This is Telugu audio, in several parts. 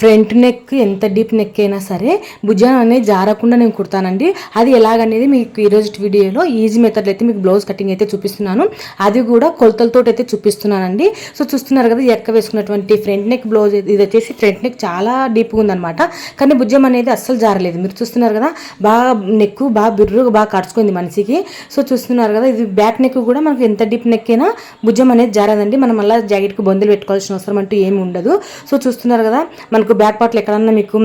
ఫ్రంట్ నెక్ ఎంత డీప్ నెక్ అయినా సరే భుజం అనేది జారకుండా నేను కుడతానండి. అది ఎలాగనేది మీకు ఈరోజు వీడియోలో ఈజీ మెథడ్లో అయితే మీకు బ్లౌజ్ కటింగ్ అయితే చూపిస్తున్నాను. అది కూడా కొలతలతో అయితే చూపిస్తున్నానండి. సో చూస్తున్నారు కదా ఎక్క వేసుకున్నటువంటి ఫ్రంట్ నెక్ బ్లౌజ్ ఇది వచ్చేసి ఫ్రంట్ నెక్ చాలా డీప్గా ఉందన్నమాట. కానీ భుజం అనేది అస్సలు జారలేదు. మీరు చూస్తున్నారు కదా బాగా నెక్ బాగా బిర్రుగా బాగా కడుచుకుంది మనిషికి. సో చూస్తున్నారు కదా ఇది బ్యాక్ నెక్ కూడా మనకు ఎంత డీప్ నెక్ అయినా భుజం అనేది జారదండి. మనం మళ్ళీ జాకెట్కి బొందులు పెట్టుకోవాల్సిన అవసరం అంటూ ఏమి ఉండదు. సో చూస్తున్నారు కదా మనకు బ్యాక్ పార్ట్లు ఎక్కడన్నా మీకు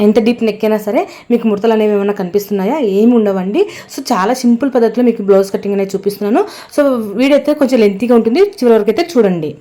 ఎంత డీప్ నెక్ అయినా సరే మీకు ముడతలు అనేవి ఏమైనా కనిపిస్తున్నాయా? ఏమి ఉండవండి. సో చాలా సింపుల్ పద్ధతిలో మీకు బ్లౌజ్ కటింగ్ అనేది చూపిస్తున్నాను. సో వీడైతే కొంచెం లెంతీగా ఉంటుంది. చివరి వరకు అయితే చూడండి.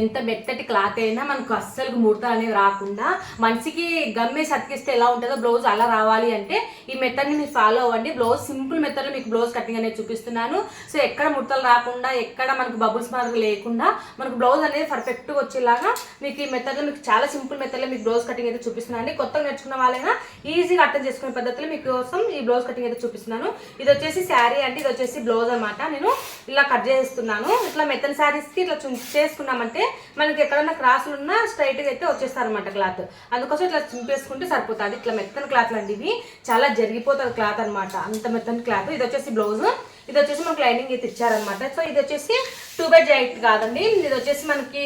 ఎంత మెత్తటి క్లాత్ అయినా మనకు అస్సలు ముడతలు అనేవి రాకుండా మనిషికి గమ్మేసి అతికిస్తే ఎలా ఉంటుందో బ్లౌజ్ అలా రావాలి అంటే ఈ మెథడ్ని మీరు ఫాలో అవ్వండి. బ్లౌజ్ సింపుల్ మెథడ్లో మీకు బ్లౌజ్ కటింగ్ అనేది చూపిస్తున్నాను. సో ఎక్కడ ముడతలు రాకుండా ఎక్కడ మనకు బబుల్స్ మార్గం లేకుండా మనకు బ్లౌజ్ అనేది పర్ఫెక్ట్గా వచ్చేలాగా మీకు ఈ మెథడ్లో మీకు చాలా సింపుల్ మెథడ్లో మీకు బ్లౌజ్ కటింగ్ అయితే చూపిస్తున్నాను. అండి కొత్తగా నేర్చుకున్న వాళ్ళైనా ఈజీగా అర్థం చేసుకునే పద్ధతిలో మీకోసం ఈ బ్లౌజ్ కటింగ్ అయితే చూపిస్తున్నాను. ఇది వచ్చేసి శారీ అండి ఇది వచ్చేసి బ్లౌజ్ అనమాట నేను ఇలా కట్ చేస్తున్నాను. ఇట్లా మెత్తని శారీస్కి ఇట్లా చేసుకున్నామంటే అంటే మనకి ఎక్కడన్నా క్రాసులు ఉన్నా స్ట్రైట్గా అయితే వచ్చేస్తారు అనమాట క్లాత్. అందుకోసం ఇట్లా చింపేసుకుంటే సరిపోతుంది. ఇట్లా మెత్తని క్లాత్ లాంటివి చాలా జరిగిపోతుంది క్లాత్ అనమాట అంత మెత్తని క్లాత్. ఇది వచ్చేసి బ్లౌజ్. ఇది వచ్చేసి మనకి లైనింగ్ అయితే ఇచ్చారనమాట సో ఇది వచ్చేసి టూ బై జాకెట్ కాదండి. ఇది వచ్చేసి మనకి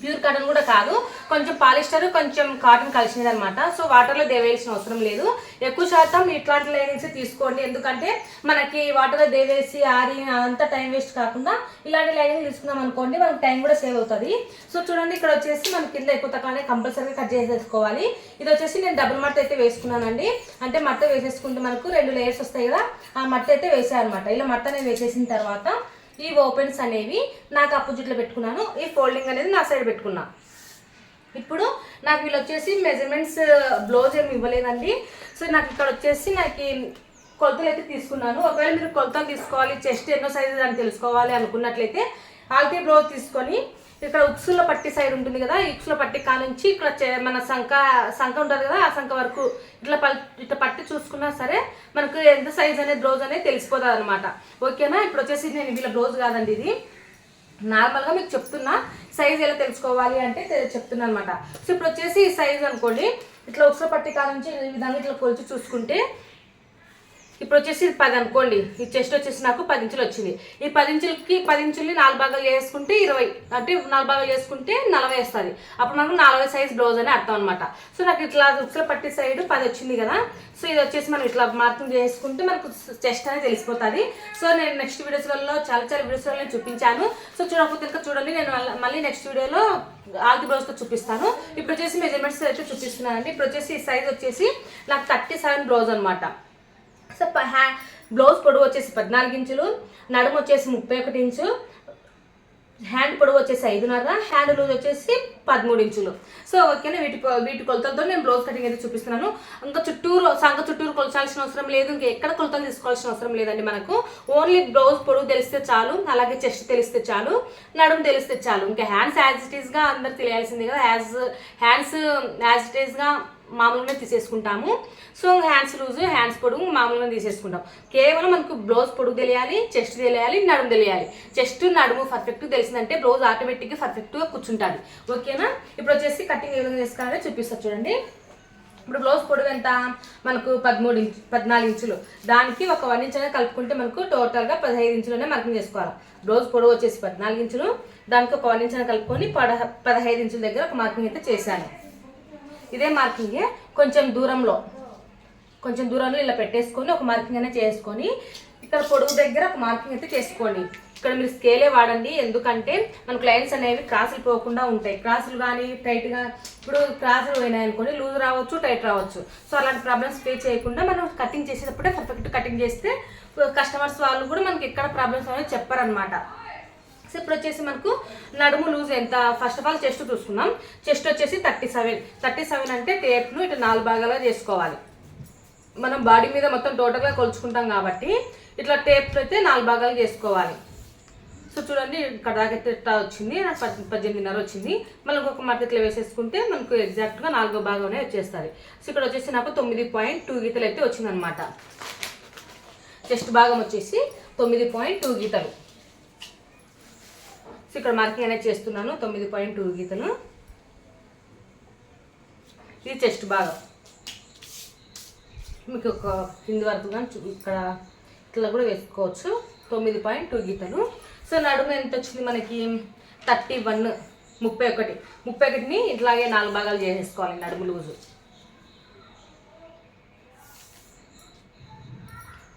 ప్యూర్ కాటన్ కూడా కాదు. కొంచెం పాలిస్టర్ కొంచెం కాటన్ కలిసినది అనమాట సో వాటర్లో దేవేయాల్సిన అవసరం లేదు. ఎక్కువ శాతం ఇట్లాంటి లైనింగ్స్ తీసుకోండి. ఎందుకంటే మనకి వాటర్లో దేవేసి ఆరి అదంతా టైం వేస్ట్ కాకుండా ఇలాంటి లైనింగ్ తీసుకున్నాం అనుకోండి మనకి టైం కూడా సేవ్ అవుతుంది. సో చూడండి ఇక్కడ వచ్చేసి మనకి కింద ఎక్కువ తక్కువనే కంపల్సరీగా కట్ చేసేసుకోవాలి. ఇది వచ్చేసి నేను డబుల్ మట్ట అయితే వేసుకున్నానండి. అంటే మట్ట వేసేసుకుంటే మనకు రెండు లేయర్స్ వస్తాయి కదా ఆ మట్ట అయితే వేసాను అనమాట ఇలా మట్ట నేను వేసేసిన తర్వాత ఈ ఓపెన్స్ అనేవి నాకు అపోజిట్లో పెట్టుకున్నాను. ఈ ఫోల్డింగ్ అనేది నా సైడ్ పెట్టుకున్నా. ఇప్పుడు నాకు వీళ్ళు వచ్చేసి మెజర్మెంట్స్ బ్లౌజ్ uh, ఏమి ఇవ్వలేదండి. సో నాకు ఇక్కడ వచ్చేసి నాకు కొలతలు అయితే తీసుకున్నాను. ఒకవేళ మీరు కొలతలు తీసుకోవాలి చెస్ట్ ఎన్నో సైజు అని తెలుసుకోవాలి అనుకున్నట్లయితే ఆల్తీ బ్లౌజ్ తీసుకొని ఇక్కడ ఉక్సుల పట్టి సైడ్ ఉంటుంది కదా ఈ ఉక్సుల పట్టి కానుంచి ఇక్కడ చే- మన సంఖ సంఖ ఉంటుంది కదా ఆ సంఖ వరకు ఇట్లా పల్ ఇట్లా పట్టి చూసుకున్నా సరే మనకు ఎంత సైజ్ అనేది బ్లౌజ్ అనేది తెలిసిపోతుంది అనమాట ఓకేనా ఇప్పుడు వచ్చేసి నేను వీళ్ళ బ్లౌజ్ కాదండి ఇది. నార్మల్గా మీకు చెప్తున్నా సైజ్ ఎలా తెలుసుకోవాలి అంటే చెప్తున్నా అనమాట సో ఇప్పుడు వచ్చేసి ఈ సైజ్ అనుకోండి ఇట్లా ఉక్సుల పట్టి కాడ నుంచి ఈ విధంగా ఇట్లా కొలిచి చూసుకుంటే ఇప్పుడు వచ్చేసి ఇది పది అనుకోండి. ఈ చెస్ట్ వచ్చేసి నాకు పది ఇంచులు వచ్చింది. ఈ పది ఇంచులకి పది ఇంచుల్ని నాలుగు భాగాలు చేసుకుంటే ఇరవై అంటే నాలుగు భాగాలు చేసుకుంటే నలభై వస్తుంది. అప్పుడు మనకు నలభై సైజ్ బ్లౌజ్ అని అర్థం అనమాట సో నాకు ఇట్లా ఉక్సల పట్టి సైడ్ పది వచ్చింది కదా. సో ఇది వచ్చేసి మనం ఇట్లా మార్కింగ్ చేసుకుంటే మనకు చెస్ట్ అనేది తెలిసిపోతుంది. సో నేను నెక్స్ట్ వీడియోస్లలో చాలా చాలా వీడియోస్లో నేను చూపించాను. సో చూడకపోతే ఇంకా చూడండి నేను మళ్ళీ- మళ్ళీ నెక్స్ట్ వీడియోలో ఆల్ది బ్లౌజ్తో చూపిస్తాను. ఇప్పుడు వచ్చేసి మెజర్మెంట్స్ అయితే చూపిస్తున్నానండి. ఇప్పుడు వచ్చేసి ఈ సైజ్ వచ్చేసి నాకు థర్టీ సెవెన్ బ్లౌజ్ అనమాట హ్యా- బ్లౌజ్ పొడవు వచ్చేసి పద్నాలుగు ఇంచులు నడుము వచ్చేసి ముప్పై ఒకటి ఇంచు హ్యాండ్ పొడవు వచ్చేసి ఐదున్నర హ్యాండ్ లూజ్ వచ్చేసి పదమూడు ఇంచులు. సో ఓకేనా వీటి వీటి కొలతలతో నేను బ్లౌజ్ కటింగ్ అయితే చూపిస్తున్నాను. ఇంకా చుట్టూరు సంఘ చుట్టూరు కొలచాల్సిన అవసరం లేదు ఇంకా ఎక్కడ కొలతలు తీసుకోవాల్సిన అవసరం లేదండి మనకు. ఓన్లీ బ్లౌజ్ పొడవు తెలిస్తే చాలు అలాగే చెస్ట్ తెలిస్తే చాలు నడుము తెలిస్తే చాలు. ఇంకా హ్యాండ్స్ యాజ్ ఇట్ ఈస్గా అందరు తెలియాల్సింది కదా యాజ్ హ్యాండ్స్ యాజ్ ఇట్ ఈస్గా మామూలుగా తీసేసుకుంటాము. సో హ్యాండ్స్ లూజ్ హ్యాండ్స్ పొడుగు మామూలుగా తీసేసుకుంటాం. కేవలం మనకు బ్లౌజ్ పొడుగు తెలియాలి చెస్ట్ తెలియాలి నడుము తెలియాలి. చెస్ట్ నడుము పర్ఫెక్ట్ తెలిసిందంటే బ్లౌజ్ ఆటోమేటిక్గా పర్ఫెక్ట్గా కూర్చుంటుంది. ఓకేనా ఇప్పుడు వచ్చేసి కటింగ్ ఏ విధంగా చేసుకోవాలో చూపిస్తా చూడండి. ఇప్పుడు బ్లౌజ్ పొడవు ఎంత? మనకు పదమూడు ఇంచు పద్నాలుగు ఇంచులు. దానికి ఒక వన్ ఇంచ్ అనేది కలుపుకుంటే మనకు టోటల్గా పదహైదు ఇంచులనే మార్కింగ్ చేసుకోవాలి. బ్లౌజ్ పొడవు వచ్చేసి పద్నాలుగు ఇంచులు. దానికి ఒక వన్ ఇంచ్ అనేది కలుపుకొని పద పదహైదు ఇంచుల దగ్గర ఒక మార్కింగ్ అయితే చేశాను. ఇదే మార్కింగే కొంచెం దూరంలో కొంచెం దూరంలో ఇలా పెట్టేసుకొని ఒక మార్కింగ్ అనేది చేసుకొని ఇక్కడ పొడుగు దగ్గర ఒక మార్కింగ్ అయితే చేసుకోండి. ఇక్కడ మీరు స్కేలే వాడండి. ఎందుకంటే మనకు లైన్స్ అనేవి క్రాసులు పోకుండా ఉంటాయి. క్రాసులు కానీ టైట్గా ఇప్పుడు క్రాసులు పోయినాయి అనుకోండి లూజ్ రావచ్చు టైట్ రావచ్చు. సో అలాంటి ప్రాబ్లమ్స్ ఫేస్ చేయకుండా మనం కటింగ్ చేసేటప్పుడే పర్ఫెక్ట్ కటింగ్ చేస్తే కస్టమర్స్ వాళ్ళు కూడా మనకి ఎక్కడ ప్రాబ్లమ్స్ అనేవి చెప్పారనమాట సో ఇప్పుడు వచ్చేసి మనకు నడుము లూజ్ ఎంత? ఫస్ట్ ఆఫ్ ఆల్ చెస్ట్ చూసుకున్నాం చెస్ట్ వచ్చేసి థర్టీ సెవెన్ థర్టీ సెవెన్ అంటే టేప్ను ఇటు నాలుగు భాగాలుగా చేసుకోవాలి. మనం బాడీ మీద మొత్తం టోటల్గా కొలుచుకుంటాం కాబట్టి ఇట్లా టేప్ అయితే నాలుగు భాగాలు చేసుకోవాలి. సో చూడండి ఇక్కడ దాకా ఇట్లా వచ్చింది. నాకు పద్దెనిమిదిన్నర వచ్చింది. మళ్ళీ ఇంకొక మడత ఇట్లా వేసేసుకుంటే మనకు ఎగ్జాక్ట్గా నాలుగో భాగం వచ్చేస్తుంది. సో ఇక్కడ వచ్చేసి నాకు తొమ్మిది పాయింట్ టూ గీతలు అయితే వచ్చిందనమాట చెస్ట్ భాగం వచ్చేసి తొమ్మిది పాయింట్ టూ గీతలు. సో ఇక్కడ మార్కింగ్ అనేది చేస్తున్నాను తొమ్మిది పాయింట్ టూ గీతను. ఇది చెస్ట్ భాగం. మీకు ఒక కింది వరకు కానీ చూ- ఇక్కడ ఇట్లా కూడా వేసుకోవచ్చు. తొమ్మిది పాయింట్ టూ గీతలు సో నడుము ఎంత వచ్చింది మనకి? థర్టీ వన్ ముప్పై ఒకటి. ముప్పై ఒకటిని ఇట్లాగే నాలుగు భాగాలు చేసేసుకోవాలి నడుము లూజు.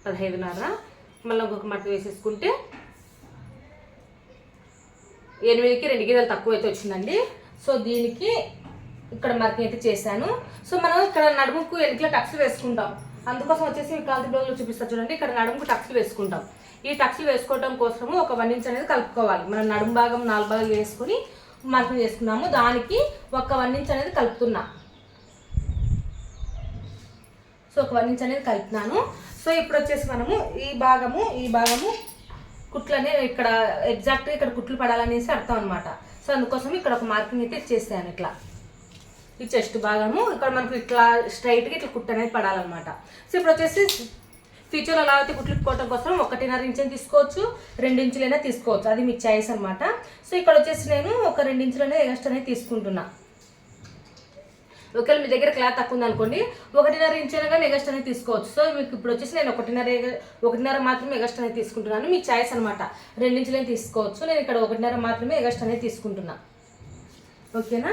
పదహైదున్నర మళ్ళీ ఇంకొక మట్టి వేసేసుకుంటే ఎనిమిదికి రెండు గిన్నెలు తక్కువ అయితే వచ్చిందండి. సో దీనికి ఇక్కడ మార్కింగ్ అయితే చేశాను. సో మనం ఇక్కడ నడుముకు వెనుకల టక్స్ వేసుకుంటాం. అందుకోసం వచ్చేసి కాంతి బ్లౌజ్లో చూపిస్తా చూడండి. ఇక్కడ నడుముకు టక్స్ వేసుకుంటాం. ఈ టక్స్ వేసుకోవడం కోసము ఒక వన్ ఇంచ్ అనేది కలుపుకోవాలి. మనం నడుము భాగం నాలుగు భాగాలు వేసుకుని మార్కింగ్ చేసుకున్నాము. దానికి ఒక వన్ ఇంచ్ అనేది కలుపుతున్నా. సో ఒక వన్ ఇంచ్ అనేది కలుపుతున్నాను సో ఇప్పుడు వచ్చేసి మనము ఈ భాగము ఈ భాగము కుట్లనే ఇక్కడ ఎగ్జాక్ట్గా ఇక్కడ కుట్లు పడాలనేసి అర్థం అనమాట సో అందుకోసం ఇక్కడ ఒక మార్కింగ్ అయితే చేసాను ఇట్లా. ఈ చెస్ట్ భాగము ఇక్కడ మనకు ఇట్లా స్ట్రైట్గా ఇట్లా కుట్టు అనేది పడాలన్నమాట. సో ఇప్పుడు వచ్చేసి ఫ్యూచర్లో అలా అయితే కుట్లు కోవటం కోసం ఒకటిన్నర ఇంచుని తీసుకోవచ్చు రెండు ఇంచులైనా తీసుకోవచ్చు. అది మీ చాయిస్ అనమాట సో ఇక్కడ వచ్చేసి నేను ఒక రెండు ఇంచులనే ఎగస్ట్ అనేది తీసుకుంటున్నాను ఒకవేళ మీ దగ్గర క్లాత్ తక్కువ ఉంది అనుకోండి ఒకటిన్నర ఇంచ్ అయినా కానీ ఎగస్ట్ అనేది తీసుకోవచ్చు. సో మీకు ఇప్పుడు వచ్చేసి నేను ఒకటిన్నర ఒకటిన్నర మాత్రమే ఎగస్ట్ అనేది తీసుకుంటున్నాను. మీ చాయిస్ అనమాట రెండించులే తీసుకోవచ్చు. నేను ఇక్కడ ఒకటిన్నర మాత్రమే ఎగస్ట్ అనేది తీసుకుంటున్నా. ఓకేనా?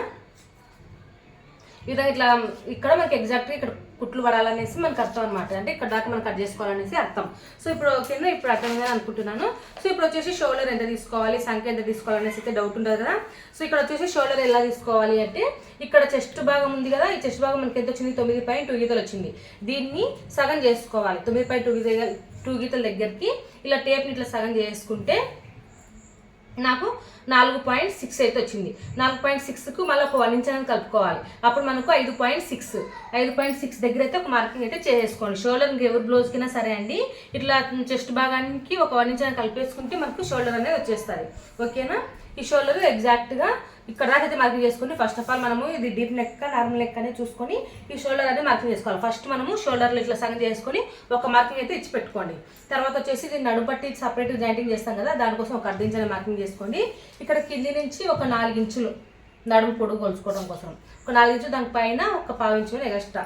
ఈ విధంగా ఇట్లా ఇక్కడ మనకి ఎగ్జాక్ట్గా ఇక్కడ కుట్లు పడాలనేసి మనకు అర్థం అనమాట అంటే ఇక్కడ దాకా మనం కట్ చేసుకోవాలనేసి అర్థం. సో ఇప్పుడు కింద ఇప్పుడు అర్థంగా అనుకుంటున్నాను. సో ఇప్పుడు వచ్చేసి షోల్డర్ ఎంత తీసుకోవాలి? సంఖ్య ఎంత తీసుకోవాలనేసి అయితే డౌట్ ఉంటుంది కదా? సో ఇక్కడ వచ్చేసి షోల్డర్ ఎలా తీసుకోవాలి అంటే ఇక్కడ చెస్ట్ భాగం ఉంది కదా? ఈ చెస్ట్ భాగం మనకి ఎంత వచ్చింది? తొమ్మిది పాయింట్ టూ గీతలు వచ్చింది. దీన్ని సగం చేసుకోవాలి. తొమ్మిది పాయింట్ టూ గీత టూ గీతల దగ్గరికి ఇలా టేప్ని ఇట్లా సగం చేసుకుంటే నాకు నాలుగు పాయింట్ సిక్స్ అయితే వచ్చింది. నాలుగు పాయింట్ సిక్స్కు మళ్ళీ ఒక వన్ ఇంచ్ అనేది కలుపుకోవాలి. అప్పుడు మనకు ఐదు పాయింట్ సిక్స్. ఐదు పాయింట్ సిక్స్ దగ్గర అయితే ఒక మార్కింగ్ అయితే చేసేసుకోండి షోల్డర్ ఎవరి బ్లౌజ్కినా సరే అండి ఇట్లా చెస్ట్ భాగానికి ఒక వన్ ఇంచ్ అనేది కలిపేసుకుంటే మనకు షోల్డర్ అనేది వచ్చేస్తుంది ఓకేనా ఈ షోల్డర్ ఎగ్జాక్ట్గా ఇక్కడ దాకా అయితే మార్కింగ్ చేసుకుని ఫస్ట్ ఆఫ్ ఆల్ మనము ఇది డీప్ లెక్క నార్మల్ నెక్ అనేది చూసుకొని ఈ షోల్డర్ అనేది మార్కింగ్ చేసుకోవాలి. ఫస్ట్ మనము షోల్డర్లు ఇట్లా సంగతి చేసుకొని ఒక మార్కింగ్ అయితే ఇచ్చి పెట్టుకోండి. తర్వాత వచ్చేసి ఇది నడుము పట్టి సపరేట్ జాయింటింగ్ చేస్తాం కదా దానికోసం ఒక అర్ధ మార్కింగ్ చేసుకోండి. ఇక్కడ కింది నుంచి ఒక నాలుగు ఇంచులు నడుము పొడుగు కొలుచుకోవడం కోసం. ఒక నాలుగు ఇంచులు దానిపైన ఒక పావు ఇంచులు ఎక్స్ట్రా.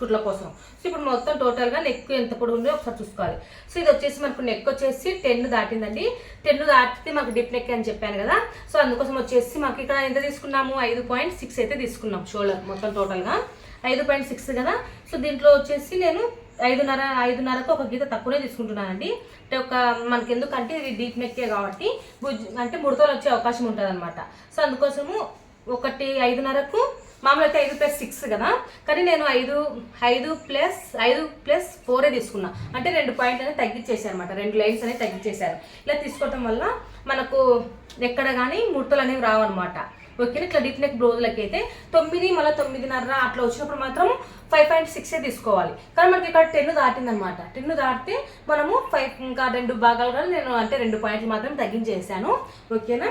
కుట్ల కోసం. సో ఇప్పుడు మొత్తం టోటల్గా నెక్ ఎంత పొడుగు ఉందో ఒకసారి చూసుకోవాలి. సో ఇది వచ్చేసి మనకు నెక్ వచ్చేసి టెన్ దాటిందండి. టెన్ దాటితే మాకు డిప్ నెక్ అని చెప్పాను కదా. సో అందుకోసం వచ్చేసి మాకు ఇక్కడ ఎంత తీసుకున్నాము? ఐదు పాయింట్ సిక్స్ అయితే తీసుకున్నాం షోల్డర్ మొత్తం టోటల్గా ఐదు పాయింట్ సిక్స్ కదా. సో దీంట్లో వచ్చేసి నేను ఐదున్నర ఐదున్నరకు ఒక గీత తక్కువనే తీసుకుంటున్నానండి. అంటే ఒక మనకి ఎందుకంటే ఇది డీప్ నెక్కే కాబట్టి అంటే ముడతలు వచ్చే అవకాశం ఉంటుంది అనమాట సో అందుకోసము ఒకటి ఐదున్నరకు మామూలు అయితే ఐదు ప్లస్ సిక్స్ కదా? కానీ నేను ఐదు ఐదు ప్లస్ ఐదు ప్లస్ ఫోరే తీసుకున్నా. అంటే రెండు పాయింట్ అనేది తగ్గించేసారు అనమాట రెండు లైన్స్ అనేది తగ్గించేశారు ఇలా తీసుకోవటం వల్ల మనకు ఎక్కడ కానీ ముట్టలు అనేవి రావన్నమాట. ఓకే ఇట్లా డీప్ నెక్ బ్లౌజులకి అయితే తొమ్మిది మళ్ళీ తొమ్మిదిన్నర అట్లా వచ్చినప్పుడు మాత్రం ఫైవ్ పాయింట్ సిక్సే తీసుకోవాలి. కానీ మనకి ఇక్కడ టెన్ దాటిందనమాట టెన్ దాటితే మనము ఫైవ్ ఇంకా రెండు భాగాలుగా నేను అంటే రెండు పాయింట్లు మాత్రం తగ్గించేసాను. ఓకేనా?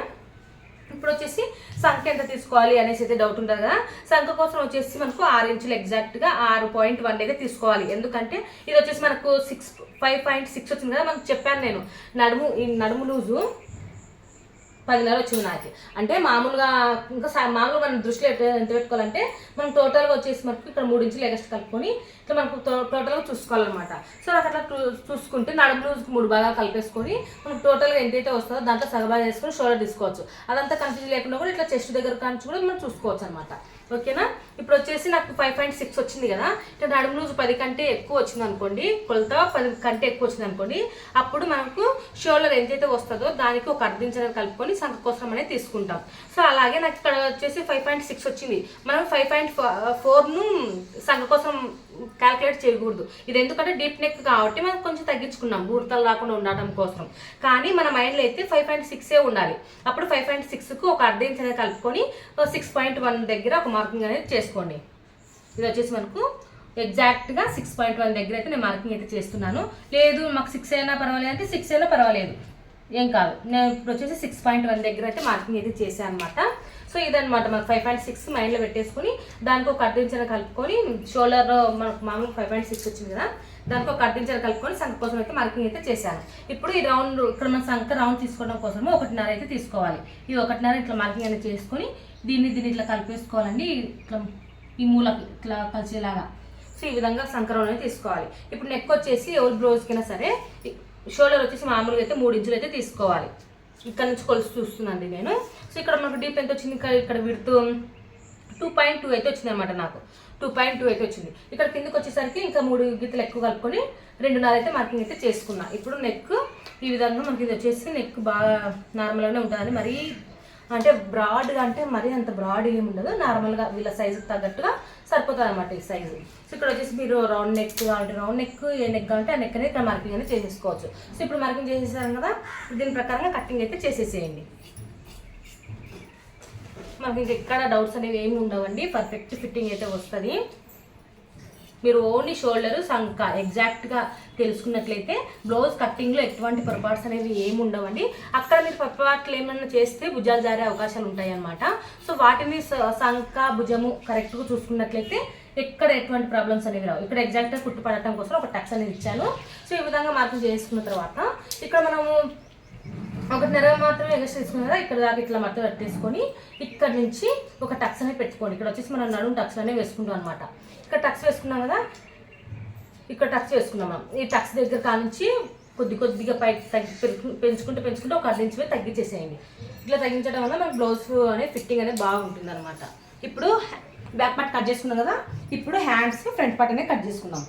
ఇప్పుడు వచ్చేసి సంఖ్య ఎంత తీసుకోవాలి అనేసి అయితే డౌట్ ఉంటుంది కదా. సంఖ్య కోసం వచ్చేసి మనకు ఆరు ఇంచులు ఎగ్జాక్ట్గా ఆరు పాయింట్ వన్ అయితే తీసుకోవాలి. ఎందుకంటే ఇది వచ్చేసి మనకు సిక్స్ ఫైవ్ పాయింట్ సిక్స్ వచ్చింది కదా. మనకు చెప్పాను నేను. నడుము ఈ నడుము లూజు పదిన్నర వచ్చింది నాకు. అంటే మామూలుగా ఇంకా మామూలుగా మనం దృష్టిలో ఎంత పెట్టుకోవాలంటే మనం టోటల్గా వచ్చేసి మనకు ఇక్కడ మూడు ఇంచులు ఎగస్ట్ కలుపుకొని ఇట్లా మనకు టోటల్గా చూసుకోవాలన్నమాట. సో నాకు అట్లా చూ- చూసుకుంటే నడుము రోజుకి మూడు బాగా కలిపేసుకొని మనకు టోటల్గా ఎంతైతే వస్తుందో దాంట్లో సగభాగం చేసుకొని షోల్డర్ తీసుకోవచ్చు. అదంతా కన్ఫ్యూజ్ లేకుండా కూడా ఇట్లా చెస్ట్ దగ్గర కాంచి కూడా మనం చూసుకోవచ్చు అనమాట ఓకేనా? ఇప్పుడు వచ్చేసి నాకు ఫైవ్ పాయింట్ సిక్స్ వచ్చింది కదా? ఇట్లా నడుము రోజు పది కంటే ఎక్కువ వచ్చింది అనుకోండి కొలత పది కంటే ఎక్కువ వచ్చింది అనుకోండి అప్పుడు మనకు షోల్డర్ ఎంతైతే వస్తుందో దానికి ఒక అర్ధించడం కలుపుకొని సంఖ కోసం అనేది తీసుకుంటాం. సో అలాగే నాకు ఇక్కడ వచ్చేసి ఫైవ్ పాయింట్ సిక్స్ వచ్చింది. మనం ఫైవ్ పాయింట్ ఫోర్ను సంఖ కోసం క్యాల్కులేట్ చేయకూడదు. ఇది ఎందుకంటే డీప్ నెక్ కాబట్టి మనం కొంచెం తగ్గించుకున్నాం బూర్తలు రాకుండా ఉండటం కోసం. కానీ మన మైండ్లో అయితే ఫైవ్ పాయింట్ సిక్సే ఉండాలి. అప్పుడు ఫైవ్ పాయింట్ సిక్స్కు ఒక అర్ధ ఇంచ్ అనేది కలుపుకొని సిక్స్ పాయింట్ వన్ దగ్గర ఒక మార్కింగ్ అనేది చేసుకోండి. ఇది వచ్చేసి మనకు ఎగ్జాక్ట్గా సిక్స్ పాయింట్ వన్ దగ్గర అయితే నేను మార్కింగ్ అయితే చేస్తున్నాను. లేదు మాకు సిక్స్ అయినా పర్వాలేదు అంటే సిక్స్ అయినా పర్వాలేదు. ఏం కాదు. నేను ఇప్పుడు వచ్చేసి సిక్స్ పాయింట్ వన్ దగ్గర అయితే మార్కింగ్ అయితే చేశాను అనమాట సో ఇదనమాట మనకు ఫైవ్ పాయింట్ సిక్స్ మైండ్లో పెట్టేసుకుని దానికి ఒక అర్ధించన కలుపుకొని షోల్డర్ మనకు మామూలు ఫైవ్ పాయింట్ సిక్స్ వచ్చింది కదా దానికి ఒక అర్ధించన కలుపుకొని సంఖ కోసం అయితే మార్కింగ్ అయితే చేశాను ఇప్పుడు ఈ రౌండ్ ఇక్కడ మన సంఖ రౌండ్ తీసుకోవడం కోసము ఒకటిన్నర అయితే తీసుకోవాలి. ఈ ఒకటిన్నర ఇట్లా మార్కింగ్ అనేది చేసుకొని దీన్ని దీన్ని ఇట్లా కలిపేసుకోవాలండి. ఇట్లా ఈ మూలకి ఇట్లా కలిసేలాగా. సో ఈ విధంగా సంకరం అనేది తీసుకోవాలి. ఇప్పుడు నెక్ వచ్చేసి ఎవరి అయినా సరే షోల్డర్ వచ్చేసి మామూలుగా అయితే మూడు ఇంచులు అయితే తీసుకోవాలి. ఇక్కడ నుంచి కొలుసు చూస్తున్నాండి నేను. సో ఇక్కడ మనకు డీప్ ఎంత వచ్చింది? ఇక్కడ ఇక్కడ విడుతూ టూ పాయింట్ టూ అయితే వచ్చింది అనమాట నాకు. టూ పాయింట్ టూ అయితే వచ్చింది. ఇక్కడ కిందకి వచ్చేసరికి ఇంకా మూడు గీతలు ఎక్కువ కలుపుకొని రెండున్నర అయితే మార్కింగ్ అయితే చేసుకున్నా. ఇప్పుడు నెక్ ఈ విధంగా మనకి ఇది వచ్చేసి నెక్ బాగా నార్మల్గానే ఉంటుందని మరీ అంటే బ్రాడ్గా అంటే మరీ అంత బ్రాడ్ ఏమి ఉండదు. నార్మల్గా వీళ్ళ సైజుకి తగ్గట్టుగా సరిపోతుంది అనమాట ఈ సైజు సో ఇక్కడ వచ్చేసి మీరు రౌండ్ నెక్ కావాలంటే రౌండ్ నెక్ ఏ నెక్ కావాలంటే ఆ నెక్ అనేది ఇక్కడ మార్కింగ్ అనేది చేసేసుకోవచ్చు. సో ఇప్పుడు మార్కింగ్ చేసేసారు కదా దీని ప్రకారంగా కటింగ్ అయితే చేసేసేయండి. మనకి ఇంకా ఎక్కడ డౌట్స్ అనేవి ఏమి ఉండవండి. పర్ఫెక్ట్ ఫిట్టింగ్ అయితే వస్తుంది. మీరు ఓన్లీ షోల్డర్ సంక ఎగ్జాక్ట్గా తెలుసుకున్నట్లయితే బ్లౌజ్ కట్టింగ్లో ఎటువంటి పొరపాట్స్ అనేవి ఏమి ఉండవండి. అక్కడ మీరు పొరపాట్లు ఏమైనా చేస్తే భుజాలు జారే అవకాశాలు ఉంటాయి అన్నమాట సో వాటిని స- సంక భుజము కరెక్ట్గా చూసుకున్నట్లయితే ఎక్కడ ఎటువంటి ప్రాబ్లమ్స్ అనేవి రావు. ఇక్కడ ఎగ్జాక్ట్గా కుట్టుపడటం కోసం ఒక టక్స్ అనేది ఇచ్చాను. సో ఈ విధంగా మార్కింగ్ చేసుకున్న తర్వాత ఇక్కడ మనము ఒకటిన్నర మాత్రమే ఎగస్ట్ తీసుకున్నాం కదా ఇక్కడ దాకా ఇట్లా మట్టి పెట్టేసుకొని ఇక్కడ నుంచి ఒక టక్స్ అనేది పెట్టుకోండి. ఇక్కడ వచ్చేసి మనం నడుము టక్స్ అనేవి వేసుకుంటాం అనమాట ఇక్కడ టక్స్ వేసుకున్నాం కదా? ఇక్కడ టక్స్ వేసుకున్నాం మనం. ఈ టక్స్ దగ్గర కానించి కొద్ది కొద్దిగా పై తగ్గి పెరుగు- పెంచుకుంటూ పెంచుకుంటూ ఒక అర్ధ ఇంచు మీద తగ్గించేసేయండి. ఇట్లా తగ్గించడం వల్ల మనం బ్లౌజ్ అనేది ఫిట్టింగ్ అనేది బాగుంటుంది అనమాట ఇప్పుడు బ్యాక్ పార్ట్ కట్ చేసుకున్నాం కదా? ఇప్పుడు హ్యాండ్స్ ఫ్రంట్ పార్ట్ అనేది కట్ చేసుకున్నాం.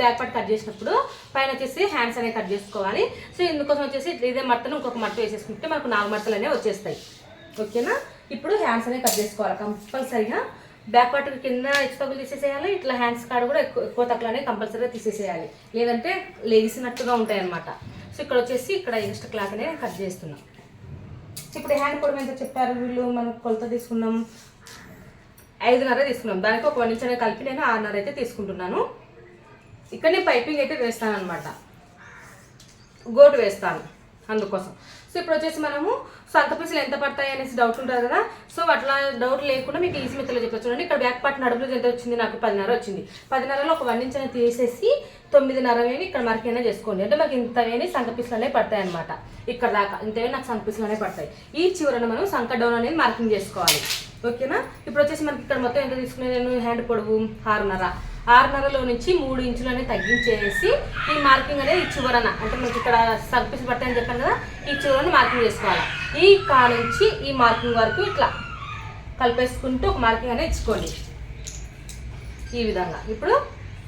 బ్యాక్ పార్ట్ కట్ చేసినప్పుడు పైన వచ్చేసి హ్యాండ్స్ అనేవి కట్ చేసుకోవాలి. సో ఇందుకోసం వచ్చేసి ఇదే మట్టను ఇంకొక మట్ట వేసేసుకుంటే మనకు నాలుగు మట్టలు అనేవి వచ్చేస్తాయి. ఓకేనా? ఇప్పుడు హ్యాండ్స్ అనేవి కట్ చేసుకోవాలి కంపల్సరీగా. బ్యాక్ పార్ట్ కింద ఎక్స్ట్రాకులు తీసేసేయాలి ఇట్లా హ్యాండ్స్ కాడ కూడా ఎక్కువ ఎక్కువ తక్కువనే కంపల్సరీగా తీసేసేయాలి. లేదంటే లేగిసినట్టుగా ఉంటాయి అనమాట సో ఇక్కడ వచ్చేసి ఇక్కడ ఎక్స్ట్రా క్లాత్ అనేది కట్ చేస్తున్నాం. ఇప్పుడు హ్యాండ్ పొడవు ఎంత చెప్పారు వీళ్ళు? మనం కొలత తీసుకున్నాం ఐదున్నర తీసుకున్నాం. దానికి ఒక వన్ ఇంచ్ అనేది కలిపి నేను ఆరున్నర అయితే తీసుకుంటున్నాను. ఇక్కడనే పైపింగ్ అయితే వేస్తాను అనమాట గోటు వేస్తాను అందుకోసం. సో ఇప్పుడు వచ్చేసి మనము సంత పీసులు ఎంత పడతాయి అనేసి డౌట్ ఉంటుంది కదా. సో అట్లా డౌట్ లేకుండా మీకు ఈజీ మెత్తలో చెప్పచ్చు. చూడండి ఇక్కడ బ్యాక్ పార్ట్ నడుపులు ఎంత వచ్చింది? నాకు పదిన్నర వచ్చింది. పదిన్నరలో ఒక వన్ ఇంచ్ అనేది తీసేసి తొమ్మిదిన్నర వేణి ఇక్కడ మార్క్ అయినా చేసుకోండి. అంటే మాకు ఇంత వేని సంక పీసులు అనేవి పడతాయి అనమాట ఇక్కడ దాకా ఇంత నాకు సంక పీసులనే పడతాయి. ఈ చివరన మనం సంక డౌన్ అనేది మార్కింగ్ చేసుకోవాలి. ఓకేనా? ఇప్పుడు వచ్చేసి మనకి ఇక్కడ మొత్తం ఎంత తీసుకునే నేను హ్యాండ్ పొడవు ఆరున్నర. ఆరున్నరలో నుంచి మూడు ఇంచులనే తగ్గించేసి ఈ మార్కింగ్ అనేది ఈ చివరన అంటే మనకి ఇక్కడ సర్పీస్ అని చెప్పాను కదా ఈ చివరన మార్కింగ్ చేసుకోవాలి. ఈ కా నుంచి ఈ మార్కింగ్ వరకు ఇట్లా కలిపేసుకుంటూ ఒక మార్కింగ్ అనేది ఇచ్చుకోండి. ఈ విధంగా. ఇప్పుడు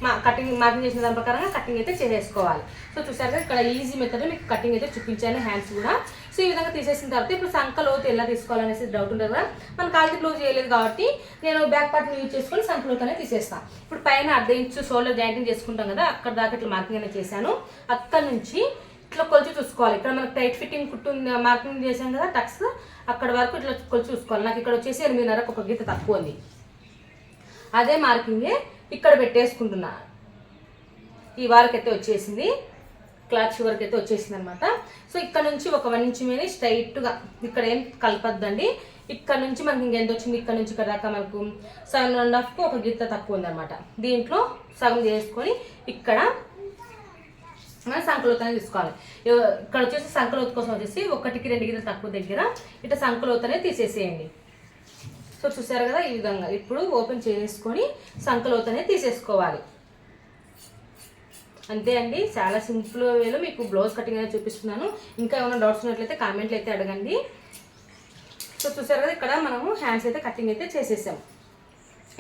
మా కటింగ్ మార్కింగ్ చేసిన దాని ప్రకారంగా కటింగ్ అయితే చేసేసుకోవాలి. సో చూసారు కదా ఇక్కడ ఈజీ మెథడ్ మీకు కటింగ్ అయితే చూపించాను హ్యాండ్స్ కూడా. సో ఈ విధంగా తీసేసిన తర్వాత ఇప్పుడు సంఖ లోతు ఎలా తీసుకోవాలనేసి డౌట్ ఉంటుంది కదా. మన కాలికి క్లోజ్ చేయలేదు కాబట్టి నేను బ్యాక్ పార్ట్ని యూజ్ చేసుకొని సంఖ లోతు అనేది తీసేస్తాను ఇప్పుడు పైన అర్ధ ఇంచు షోల్డర్ జాయింటింగ్ చేసుకుంటాం కదా అక్కడ దాకా ఇట్లా మార్కింగ్ అనేది చేశాను. అక్కడ నుంచి ఇట్లా కొలిచి చూసుకోవాలి. ఇక్కడ మనకు టైట్ ఫిట్టింగ్ కుట్టు మార్కింగ్ చేశాం కదా టక్స్ అక్కడ వరకు ఇట్లా కొలిచి చూసుకోవాలి. నాకు ఇక్కడ వచ్చేసి ఎనిమిదిన్నరకు ఒక గీత తక్కువ ఉంది. అదే మార్కింగే ఇక్కడ పెట్టేసుకుంటున్నా. ఈ వారకైతే వచ్చేసింది. క్లాత్ షుగర్కి అయితే వచ్చేసింది అనమాట సో ఇక్కడ నుంచి ఒక వన్ ఇంచ్ మీద స్ట్రైట్గా ఇక్కడ ఏం కలపద్దండి. ఇక్కడ నుంచి మనకి ఇంకెంత వచ్చింది? ఇక్కడ నుంచి ఇక్కడ దాకా మనకు సెవెన్ అండ్ హాఫ్కు ఒక గీత తక్కువ ఉందన్నమాట. దీంట్లో సగం చేసుకొని ఇక్కడ మనం సంకలోతనే తీసుకోవాలి. ఇక్కడ వచ్చేసి సంకలోతు కోసం వచ్చేసి ఒకటికి రెండు గీతలు తక్కువ దగ్గర ఇట్లా సంకలోతనే తీసేసేయండి. సో చూసారు కదా ఈ విధంగా. ఇప్పుడు ఓపెన్ చేసుకొని సంకలోతనే తీసేసుకోవాలి. అంతే అండి. చాలా సింపుల్ వేలో మీకు బ్లౌజ్ కటింగ్ అనేది చూపిస్తున్నాను. ఇంకా ఏమైనా డౌట్స్ ఉన్నట్లయితే కామెంట్లు అయితే అడగండి. సో చూసారు కదా ఇక్కడ మనము హ్యాండ్స్ అయితే కటింగ్ అయితే చేసేసాం.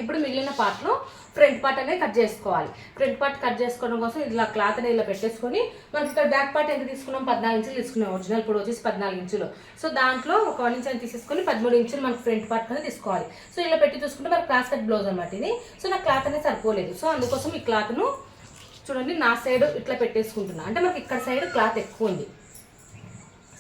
ఇప్పుడు మిగిలిన పార్ట్లో ఫ్రంట్ పార్ట్ అనేది కట్ చేసుకోవాలి. ఫ్రంట్ పార్ట్ కట్ చేసుకోవడం కోసం ఇలా క్లాత్ అనేది ఇలా పెట్టేసుకొని మనకి ఇక్కడ బ్యాక్ పార్ట్ ఎంత తీసుకున్నాం? పద్నాలుగు ఇంచులు తీసుకున్నాం. ఒరిజినల్ ఇప్పుడు వచ్చేసి పద్నాలుగు ఇంచులు. సో దాంట్లో ఒక వన్ ఇంచ్ అని తీసేసుకొని పదమూడు ఇంచులు మనకి ఫ్రంట్ పార్ట్ అనేది తీసుకోవాలి. సో ఇలా పెట్టి చూసుకుంటే మనకి క్లాస్ కట్ బ్లౌజ్ అనమాట ఇది. సో నాకు క్లాత్ అనేది సరిపోలేదు. సో అందుకోసం ఈ క్లాత్ను చూడండి నా సైడ్ ఇట్లా పెట్టేసుకుంటున్నా. అంటే మనకి ఇక్కడ సైడ్ క్లాత్ ఎక్కువ ఉంది.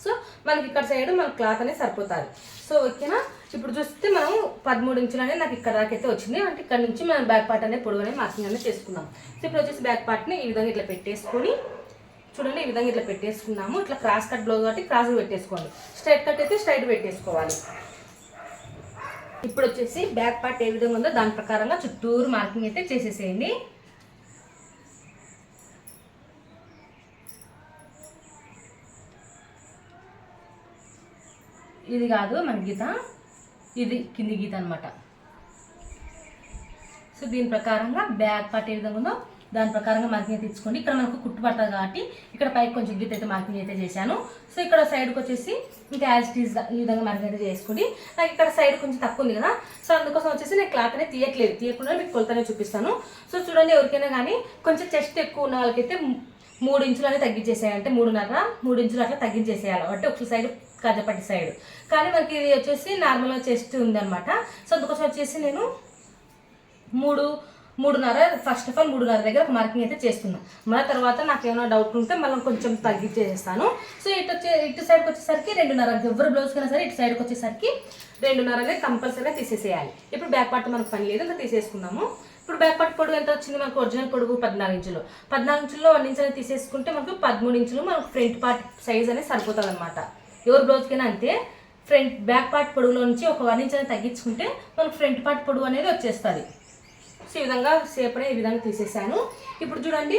సో మనకి ఇక్కడ సైడ్ మన క్లాత్ అనేది సరిపోతుంది. సో ఓకేనా? ఇప్పుడు చూస్తే మనం పదమూడు ఇంచులు అనేది నాకు ఇక్కడ దాకైతే వచ్చింది. అంటే ఇక్కడ నుంచి మనం బ్యాక్ పార్ట్ అనేది పొడవు అనేది మార్కింగ్ అనేది చేసుకున్నాం. సో ఇప్పుడు వచ్చేసి బ్యాక్ పార్ట్ని ఈ విధంగా ఇట్లా పెట్టేసుకొని చూడండి ఈ విధంగా ఇట్లా పెట్టేసుకున్నాము. ఇట్లా క్రాస్ కట్ బ్లౌజ్ కాబట్టి క్రాస్ పెట్టేసుకోండి స్ట్రైట్ కట్ అయితే స్ట్రైట్ పెట్టేసుకోవాలి. ఇప్పుడు వచ్చేసి బ్యాక్ పార్ట్ ఏ విధంగా ఉందో దాని ప్రకారంగా చుట్టూరు మార్కింగ్ అయితే చేసేసేయండి. ఇది కాదు మన గీత. ఇది కింది గీత అనమాట సో దీని ప్రకారంగా బ్యాక్ పార్ట్ ఏ విధంగా ఉందో దాని ప్రకారంగా మార్కింగ్ అయితే ఇచ్చుకోండి. ఇక్కడ మనకు కుట్టు పడుతుంది కాబట్టి ఇక్కడ పైకి కొంచెం గీత అయితే మార్కింగ్ అయితే చేశాను. సో ఇక్కడ సైడ్కి వచ్చేసి ఇంకా యాజ్ టీజ్ ఈ విధంగా మార్కింగ్ అయితే చేసుకోండి. నాకు ఇక్కడ సైడ్ కొంచెం తక్కువ ఉంది కదా. సో అందుకోసం వచ్చేసి నేను క్లాత్ అనేది తీయట్లేదు. తీయకుండా మీకు కొలతనే చూపిస్తాను. సో చూడండి ఎవరికైనా కానీ కొంచెం చెస్ట్ ఎక్కువ ఉన్న వాళ్ళకైతే మూడు ఇంచులు అనేది తగ్గించేసేయాలి. అంటే మూడున్నర మూడు ఇంచులు అట్లా తగ్గించేసేయాలి. అంటే ఒక సైడ్ కజపట్టి సైడ్. కానీ మనకి ఇది వచ్చేసి నార్మల్గా చెస్ట్ ఉందన్నమాట. సో అందుకోసం వచ్చేసి నేను మూడు మూడున్నర ఫస్ట్ ఆఫ్ ఆల్ మూడున్నర దగ్గర ఒక మార్కింగ్ అయితే చేస్తున్నాను మళ్ళీ తర్వాత నాకు ఏమైనా డౌట్ ఉంటే మళ్ళీ కొంచెం తగ్గించేస్తాను. సో ఇటు వచ్చే ఇటు సైడ్కి వచ్చేసరికి రెండున్నర ఎవరు బ్లౌజ్ కన్నా సరే ఇటు సైడ్కి వచ్చేసరికి రెండున్నర అనేది కంపల్సరీగా తీసేసేయాలి. ఇప్పుడు బ్యాక్ పార్ట్ మనకు పని లేదు ఇంకా తీసేసుకున్నాము ఇప్పుడు బ్యాక్ పార్ట్ పొడుగు ఎంత వచ్చింది? మనకు ఒరిజినల్ పొడుగు పద్నాలుగు ఇంచులు. పద్నాలుగు ఇంచుల్లో వన్ ఇంచ్ అనేది తీసేసుకుంటే మనకు పదమూడు ఇంచులు మనకు ఫ్రంట్ పార్ట్ సైజ్ అనేది సరిపోతుంది అనమాట ఎవరు బ్లౌజ్కైనా అంతే. ఫ్రంట్ బ్యాక్ పార్ట్ పొడుగులో నుంచి ఒక వన్ ఇంచ్ అనేది తగ్గించుకుంటే మనకు ఫ్రంట్ పార్ట్ పొడుగు అనేది వచ్చేస్తుంది. సో ఈ విధంగా షేప్ ఈ విధంగా తీసేసాను. ఇప్పుడు చూడండి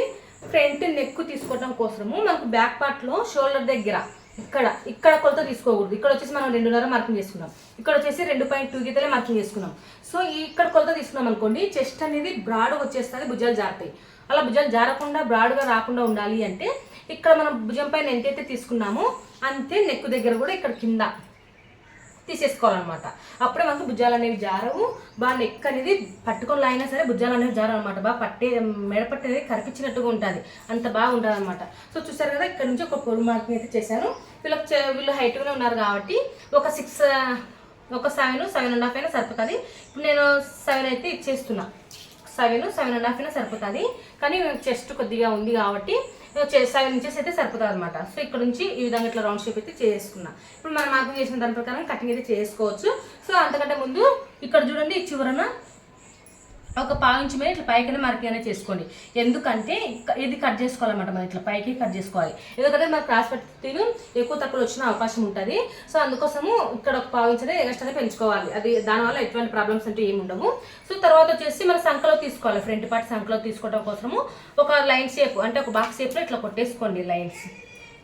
ఫ్రంట్ నెక్ తీసుకోవడం కోసము మనకు బ్యాక్ పార్ట్లో షోల్డర్ దగ్గర ఇక్కడ ఇక్కడ కొలత తీసుకోకూడదు. ఇక్కడ వచ్చేసి మనం రెండున్నర మార్కింగ్ చేసుకున్నాం. ఇక్కడ వచ్చేసి రెండు పాయింట్ టూ గీతలే మార్కింగ్ చేసుకున్నాం. సో ఈ ఇక్కడ కొలత తీసుకున్నాం అనుకోండి చెస్ట్ అనేది బ్రాడ్గా వచ్చేస్తుంది భుజాలు జారుతాయి. అలా భుజాలు జారకుండా బ్రాడ్గా రాకుండా ఉండాలి అంటే ఇక్కడ మనం భుజం పైన ఎంతైతే తీసుకున్నామో అంతే నెక్ దగ్గర కూడా ఇక్కడ కింద తీసేసుకోవాలన్నమాట. అప్పుడే మనకు భుజాలు అనేవి జారవు. బాగా నెక్ అనేది పట్టుకొని అయినా సరే భుజాలు అనేవి జారవు అనమాట బాగా పట్టే మెడపట్టి అనేది కరిపించినట్టుగా ఉంటుంది. అంత బాగా ఉంటుంది అనమాట సో చూసారు కదా ఇక్కడ నుంచి ఒక పొరుగు మార్కింగ్ అయితే చేశాను. వీళ్ళకి వీళ్ళు హైట్గానే ఉన్నారు కాబట్టి ఒక సిక్స్ ఒక సెవెన్ సెవెన్ అండ్ హాఫ్ అయినా సరిపోతుంది. ఇప్పుడు నేను సెవెన్ అయితే ఇచ్చేస్తున్నా. సెవెన్ సెవెన్ అండ్ హాఫ్ అయినా సరిపోతుంది. కానీ చెస్ట్ కొద్దిగా ఉంది కాబట్టి సైడ్ ఇంచెస్ అయితే సరిపోతుంది అనమాట సో ఇక్కడ నుంచి ఈ విధంగా ఇట్లా రౌండ్ షేప్ అయితే చేసుకున్నా. ఇప్పుడు మనం మార్కింగ్ చేసిన దాని ప్రకారం కటింగ్ అయితే చేసుకోవచ్చు. సో అంతకంటే ముందు ఇక్కడ చూడండి ఈ చివరన ఒక పావించి మీద ఇట్లా పైకి మార్కింగ్ చేసుకోండి. ఎందుకంటే ఇది కట్ చేసుకోవాలన్నమాట మనం ఇట్లా పైకి కట్ చేసుకోవాలి. ఎందుకంటే మన క్రాస్ పట్టీలు ఎక్కువ తక్కువ వచ్చిన అవకాశం ఉంటుంది. సో అందుకోసము ఇక్కడ ఒక పావు ఇంచు అనేది పెంచుకోవాలి. అది దానివల్ల ఎటువంటి ప్రాబ్లమ్స్ అంటే ఏమి ఉండవు. సో తర్వాత వచ్చేసి మన సంఖలో తీసుకోవాలి. ఫ్రంట్ పార్ట్ సంఖలో తీసుకోవడం కోసము ఒక లైన్ షేప్ అంటే ఒక బాక్స్ షేప్లో ఇట్లా కొట్టేసుకోండి లైన్స్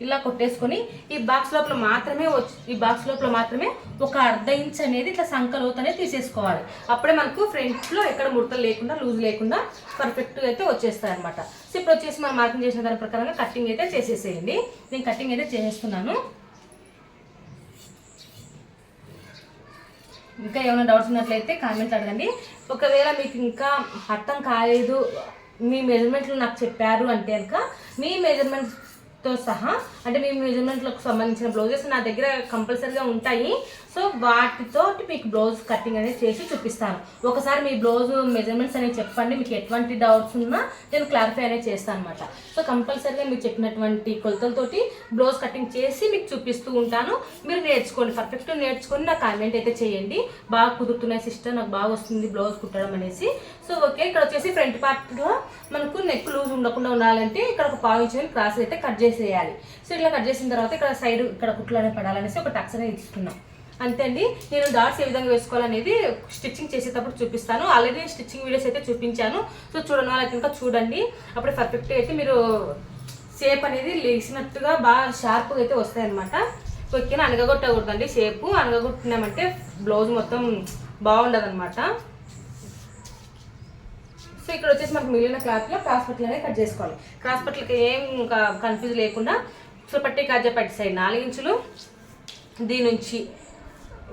ఇలా కొట్టేసుకొని ఈ బాక్స్ లోపల మాత్రమే వచ్చి ఈ బాక్స్ లోపల మాత్రమే ఒక అర్ధ ఇంచ్ అనేది ఇట్లా సంక తీసేసుకోవాలి. అప్పుడే మనకు ఫ్రంట్లో ఎక్కడ ముడతలు లేకుండా లూజ్ లేకుండా పర్ఫెక్ట్గా అయితే వచ్చేస్తాయి అనమాట సో ఇప్పుడు వచ్చేసి మనం మార్కింగ్ చేసిన దాని ప్రకారంగా కటింగ్ అయితే చేసేసేయండి. నేను కటింగ్ అయితే చేసేస్తున్నాను. ఇంకా ఏమైనా డౌట్స్ ఉన్నట్లయితే కామెంట్ అడగండి. ఒకవేళ మీకు ఇంకా అర్థం కాలేదు మీ మెజర్మెంట్లు నాకు చెప్పారు అంటే కనుక మీ తో సహా అంటే మీ మెజర్మెంట్లకు సంబంధించిన బ్లౌజెస్ నా దగ్గర కంపల్సరీగా ఉంటాయి. సో వాటితో మీకు బ్లౌజ్ కటింగ్ అనేది చేసి చూపిస్తాను. ఒకసారి మీ బ్లౌజ్ మెజర్మెంట్స్ అనేవి చెప్పండి. మీకు ఎటువంటి డౌట్స్ ఉన్నా నేను క్లారిఫై అనేది చేస్తాను అనమాట సో కంపల్సరీగా మీరు చెప్పినటువంటి కొలతలతోటి బ్లౌజ్ కటింగ్ చేసి మీకు చూపిస్తూ ఉంటాను. మీరు నేర్చుకోండి. పర్ఫెక్ట్గా నేర్చుకొని నాకు కామెంట్ అయితే చేయండి. బాగా కుదురుతున్నాయి సిస్టర్. నాకు బాగా వస్తుంది బ్లౌజ్ కుట్టడం అనేసి. సో ఓకే ఇక్కడ వచ్చేసి ఫ్రంట్ పార్ట్లో మనకు నెక్ లూజ్ ఉండకుండా ఉండాలంటే ఇక్కడ ఒక పావు ఇంచు క్రాస్ అయితే కట్ చేసేయాలి. సో ఇట్లా కట్ చేసిన తర్వాత ఇక్కడ సైడ్ ఇక్కడ కుట్లు పడాలనేసి ఒక టక్స్ అనేది ఇస్తున్నాం. అంతే అండి. నేను డాట్స్ ఏ విధంగా వేసుకోవాలనేది స్టిచ్చింగ్ చేసేటప్పుడు చూపిస్తాను. ఆల్రెడీ స్టిచ్చింగ్ వీడియోస్ అయితే చూపించాను. సో చూడని వాళ్ళకి ఇంకా చూడండి. అప్పుడు పర్ఫెక్ట్గా అయితే మీరు షేప్ అనేది లేచినట్టుగా బాగా షార్ప్గా అయితే వస్తాయి అనమాట ఓకేనా అనగగొట్టకూడదండి షేపు అనగగొట్టినామంటే బ్లౌజ్ మొత్తం బాగుండదు అనమాట ఇక్కడ వచ్చేసి మనకు మిగిలిన క్లాత్లో క్రాస్ అనేది కట్ చేసుకోవాలి. క్రాస్ పట్లకి ఏం ఇంకా కన్ఫ్యూజ్ లేకుండా సో పట్టి కాజా పట్టి సైడ్ నాలుగు ఇంచులు దీని నుంచి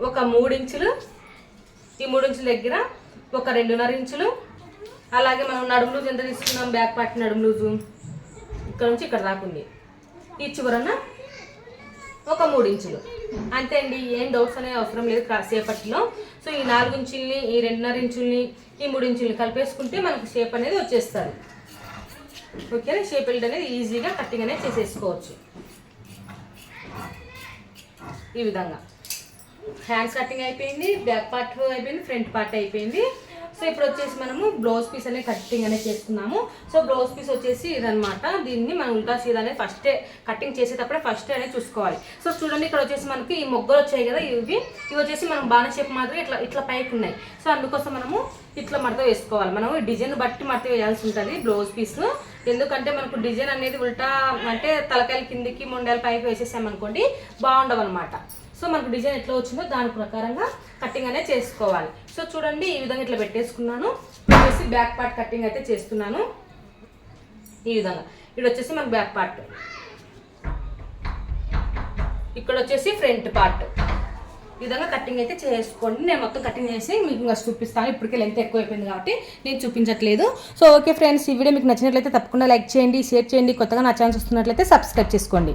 ఒక మూడు ఇంచులు ఈ మూడు ఇంచుల దగ్గర ఒక రెండున్నర ఇంచులు. అలాగే మనం నడుము లూజ్ ఎంత తీసుకున్నాం? బ్యాక్ పార్ట్ నడుము లూజు. ఇక్కడ నుంచి ఇక్కడ రాకుంది ఈ చివరన ఒక మూడు ఇంచులు. అంతే అండి ఏం డౌట్స్ అనేవి అవసరం లేదు కాసేపట్లో సో ఈ నాలుగు ఇంచుల్ని ఈ రెండున్నర ఇంచుల్ని ఈ మూడు ఇంచుల్ని కలిపేసుకుంటే మనకు షేప్ అనేది వచ్చేస్తుంది. ఓకేనా? షేప్ వెళ్ళి అనేది ఈజీగా కట్టింగ్ అనేది చేసేసుకోవచ్చు. ఈ విధంగా. హ్యాండ్స్ కటింగ్ అయిపోయింది బ్యాక్ పార్ట్ అయిపోయింది ఫ్రంట్ పార్ట్ అయిపోయింది. సో ఇప్పుడు వచ్చేసి మనము బ్లౌజ్ పీస్ అనే కటింగ్ అనేది చేసుకున్నాము సో బ్లౌజ్ పీస్ వచ్చేసి ఇదనమాట దీన్ని మనం ఉల్టా సీదా అనేది ఫస్టే కటింగ్ చేసేటప్పుడే ఫస్ట్ అనేది చూసుకోవాలి. సో చూడండి ఇక్కడ వచ్చేసి మనకి ఈ మొగ్గలు వచ్చాయి కదా ఇవి. ఇవి వచ్చేసి మనం బాగా షేప్ మాదిరి ఇట్లా ఇట్లా పైకి ఉన్నాయి. సో అందుకోసం మనము ఇట్లా మడత వేసుకోవాలి. మనము డిజైన్ బట్టి మడత వేయాల్సి ఉంటుంది బ్లౌజ్ పీస్. ఎందుకంటే మనకు డిజైన్ అనేది ఉల్టా అంటే తలకాయల కిందికి మొండాల పైకి వేసేసామనుకోండి బాగుండవు అనమాట సో మనకు డిజైన్ ఎట్లా వచ్చిందో దాని ప్రకారంగా కటింగ్ అనేది చేసుకోవాలి. సో చూడండి ఈ విధంగా ఇట్లా పెట్టేసుకున్నాను. వచ్చేసి బ్యాక్ పార్ట్ కటింగ్ అయితే చేస్తున్నాను. ఈ విధంగా. ఇక్కడ వచ్చేసి మనకు బ్యాక్ పార్ట్ ఇక్కడ వచ్చేసి ఫ్రంట్ పార్ట్ ఈ విధంగా కటింగ్ అయితే చేసుకోండి. నేను మొత్తం కటింగ్ చేసి మీకు ఇంకా చూపిస్తాను. ఇప్పటికే లెంత్ ఎక్కువ అయిపోయింది కాబట్టి నేను చూపించట్లేదు. సో ఓకే ఫ్రెండ్స్ ఈ వీడియో మీకు నచ్చినట్లయితే తప్పకుండా లైక్ చేయండి షేర్ చేయండి. కొత్తగా నా ఛాన్స్ వస్తున్నట్లయితే సబ్స్క్రైబ్ చేసుకోండి.